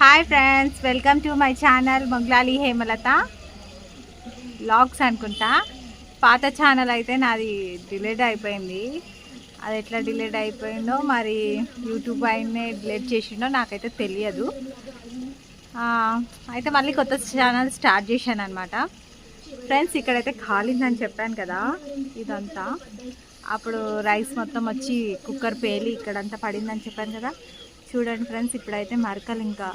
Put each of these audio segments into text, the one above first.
Hi friends welcome to my channel Moglali Hemalatha logs అనుకుంటా. పాత channel అయితే నాది డిలేట్ అయిపోయింది. అది ఎట్లా డిలేట్ అయిపోయిందో మరి యూట్యూబ్ ఆయన్నే డిలేట్ చేసిండో నాకైతే తెలియదు. అయితే మళ్ళీ కొత్త ఛానల్ స్టార్ట్ చేశాను అనమాట ఫ్రెండ్స్ ఇక్కడైతే కాలిందని చెప్పాను కదా ఇదంతా. అప్పుడు రైస్ మొత్తం వచ్చి కుక్కర్ పేలి ఇక్కడంతా పడిందని చెప్పాను కదా. చూడండి ఫ్రెండ్స్ ఇప్పుడైతే మరకలు ఇంకా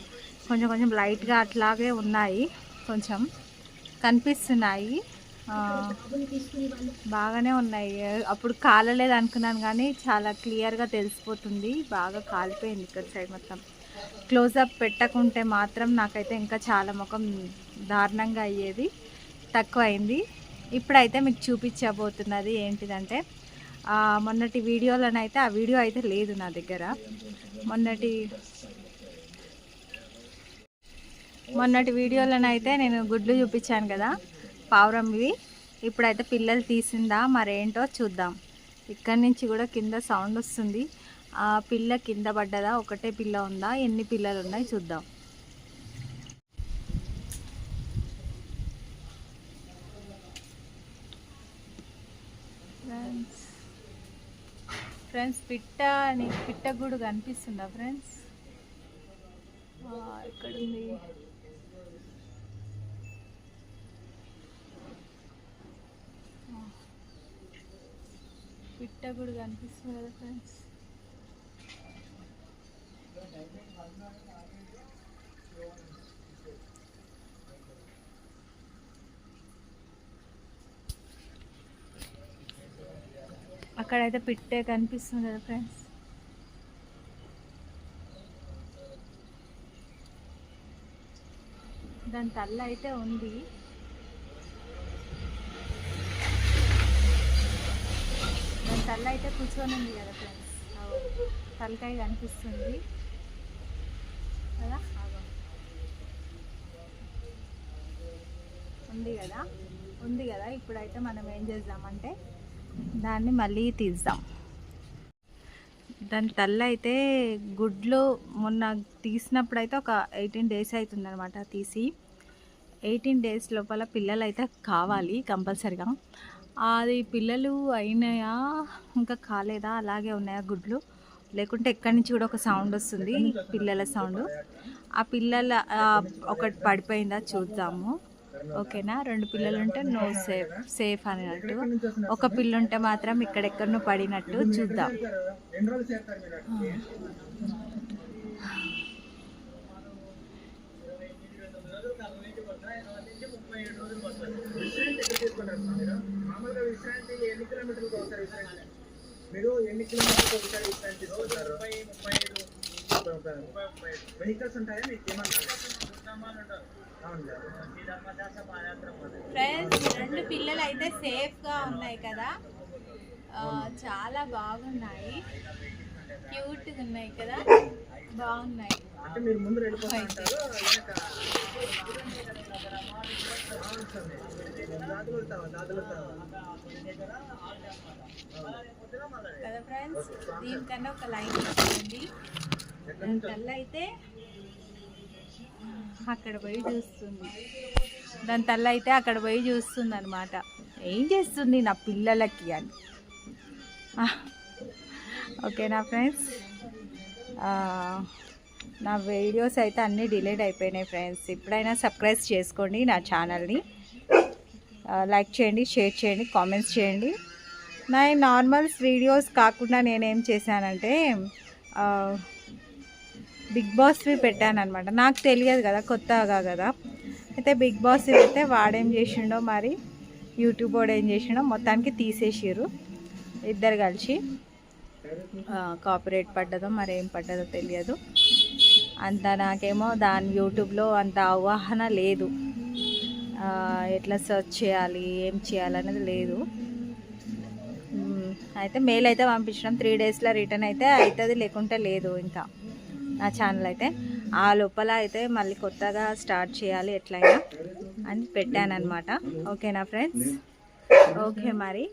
కొంచెం కొంచెం లైట్గా అట్లాగే ఉన్నాయి. కొంచెం కనిపిస్తున్నాయి. బాగానే ఉన్నాయి. అప్పుడు కాలలేదు అనుకున్నాను కానీ చాలా క్లియర్గా తెలిసిపోతుంది. బాగా కాలిపోయింది ఇక్కడ సైడ్ మొత్తం. క్లోజప్ పెట్టకుంటే మాత్రం నాకైతే ఇంకా చాలా ముఖం దారుణంగా అయ్యేది. తక్కువ అయింది ఇప్పుడైతే మీకు చూపించబోతున్నది ఏంటిదంటే మొన్నటి మొన్నటి వీడియోలోనైతే ఆ వీడియో అయితే లేదు నా దగ్గర. మొన్నటి మొన్నటి వీడియోలోనైతే నేను గుడ్లు చూపించాను కదా పావురంవి. ఇప్పుడైతే పిల్లలు తీసిందా మరేంటో చూద్దాం. ఇక్కడి నుంచి కూడా కింద సౌండ్ వస్తుంది. ఆ పిల్ల కింద పడ్డదా ఒకటే పిల్ల ఉందా ఎన్ని పిల్లలు ఉన్నాయి చూద్దాం ఫ్రెండ్స్ ఫ్రెండ్స్ పిట్ట అని పిట్ట గూడు కనిపిస్తుందా ఫ్రెండ్స్ ఎక్కడుంది ఆ. పిట్ట కూడా కనిపిస్తుంది కదా ఫ్రెండ్స్ అక్కడైతే పిట్టే కనిపిస్తుంది కదా ఫ్రెండ్స్ దాని తల్ల అయితే ఉంది. దాని తల్ల అయితే కూర్చొని ఉంది కదా ఫ్రెండ్స్ తలకాయ కనిపిస్తుంది. కదా? అగో. ఉంది కదా? ఉంది కదా? ఇప్పుడైతే మనం ఏం చేద్దామంటే దాన్ని మళ్ళీ తీద్దాం. దాని తల్ల అయితే గుడ్లు మొన్న తీసినప్పుడు అయితే ఒక ఎయిటీన్ డేస్ అవుతుంది అనమాట తీసి. ఎయిటీన్ డేస్ లోపల పిల్లలు అయితే కావాలి కంపల్సరిగా. అది పిల్లలు అయినాయా? ఇంకా కాలేదా? అలాగే ఉన్నాయా గుడ్లు? లేకుంటే ఎక్కడి నుంచి కూడా ఒక సౌండ్ వస్తుంది పిల్లల సౌండ్. ఆ పిల్లల ఒకటి పడిపోయిందా చూద్దాము. ఓకేనా? రెండు పిల్లలు ఉంటే నో సేఫ్ సేఫ్ అన్నట్టు. ఒక పిల్ల ఉంటే మాత్రం ఇక్కడెక్కడనో పడినట్టు చూద్దాం. మామూలుగా ఎన్ని కిలోమీటర్లకు ఒకసారి విశ్రాంతి. మీరు ఎన్ని కిలోమీటర్లకు ఒకసారి విశ్రాంతి వెహికల్స్ ఉంటాయా? మీకు ఫ్రెండ్స్ రెండు పిల్లలు అయితే సేఫ్గా ఉన్నాయి కదా. చాలా బాగున్నాయి. క్యూట్గా ఉన్నాయి కదా. బాగున్నాయి. అంటే మీరు ముందు కదా ఫ్రెండ్స్? దీనికన్నా ఒక లైన్ ఇస్తుంది దాని తల్ల అయితే అక్కడ పోయి చూస్తుంది. దాని తల్ల అయితే అక్కడ పోయి చూస్తుంది అనమాట ఏం చేస్తుంది నా పిల్లలకి అని. ఓకేనా ఫ్రెండ్స్? నా వీడియోస్ అయితే అన్నీ డిలేట్ అయిపోయినాయి ఫ్రెండ్స్. ఇప్పుడైనా సబ్స్క్రైబ్ చేసుకోండి నా ఛానల్ని. లైక్ చేయండి షేర్ చేయండి కామెంట్స్ చేయండి. నా నార్మల్స్ వీడియోస్ కాకుండా నేనేం చేశానంటే బిగ్ బాస్వి పెట్టాను అనమాట నాకు తెలియదు కదా కొత్తగా కదా. అయితే బిగ్ బాస్ అయితే వాడేం చేసిండో మరి యూట్యూబ్ వాడు ఏం చేసిండో మొత్తానికి తీసేసిర్రు. ఇద్దరు కలిసి. కాపరేట్ పడ్డదో మరి ఏం పడ్డదో తెలియదు. అంత నాకేమో దాని యూట్యూబ్లో అంత అవగాహన లేదు. ఎట్లా సెర్చ్ చేయాలి ఏం చేయాలనేది లేదు. అయితే మెయిల్ అయితే పంపించడం త్రీ డేస్లో రిటర్న్ అయితే అవుతుంది లేకుంటే లేదు ఇంకా నా ఛానల్ అయితే. ఆ లోపల అయితే మళ్ళీ కొత్తగా స్టార్ట్ చేయాలి ఎట్లయినా అని పెట్టానమాట ఓకేనా ఫ్రెండ్స్ ఓకే మరి.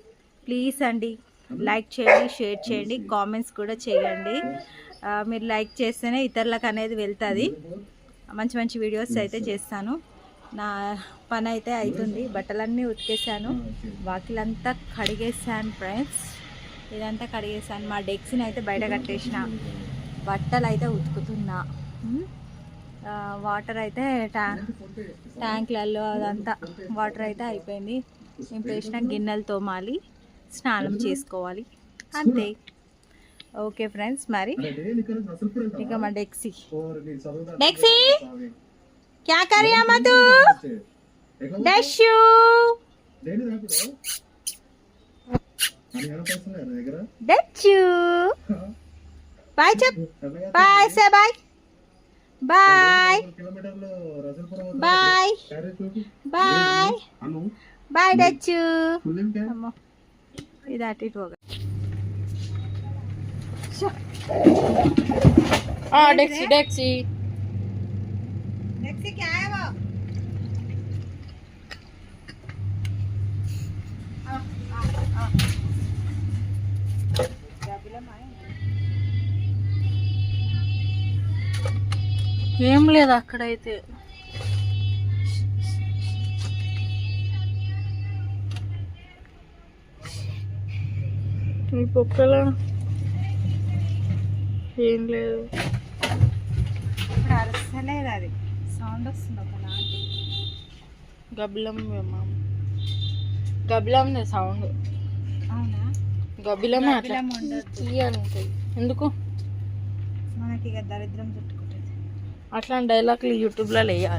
ప్లీజ్ అండి లైక్ చేయండి షేర్ చేయండి కామెంట్స్ కూడా చేయండి. మీరు లైక్ చేస్తేనే ఇతరులకు అనేది వెళ్తుంది. మంచి మంచి వీడియోస్ అయితే చేస్తాను. నా పని అయితే అవుతుంది బట్టలన్నీ ఉతికేసాను వాకిలంతా కడిగేసాను ఫ్రెండ్స్ ఇదంతా కడిగేసాను మా డెక్స్ని అయితే బయట కట్టేసిన. బట్టలు అయితే ఉతుకుతున్నా వాటర్ అయితే ట్యాంక్ ట్యాంకులలో అదంతా వాటర్ అయితే అయిపోయింది. నేను వేసిన గిన్నెలు తోమాలి స్నానం చేసుకోవాలి. అంతే. ఓకే ఫ్రెండ్స్ మరి ఇక మా డెక్సీ. డెక్సీ! క్యా కరీ అమ్మా తూ? డెషు! బాయ్ చెప్ బాయ్ సే bye bye bye bye bye డచ్చు అమ్మో ఇది అటు ఇటు పోగా డెక్సీ డెక్సీ డెక్సీ క్యా है वो ఏం లేదు అక్కడైతే. ఈ పొక్కల ఏం లేదు. ఇప్పుడు అరసలేదు అది. సౌండ్ వస్తుంది ఒక లాంటి గబిలం గబిలం సౌండ్. అవునా? గబిలమే అట్లా. ఉంటుంది ఎందుకు? మనకి ఇక దరిద్రం చుట్టుకుంటుంది అట్లాంటి డైలాగులు యూట్యూబ్లో వేయాలి.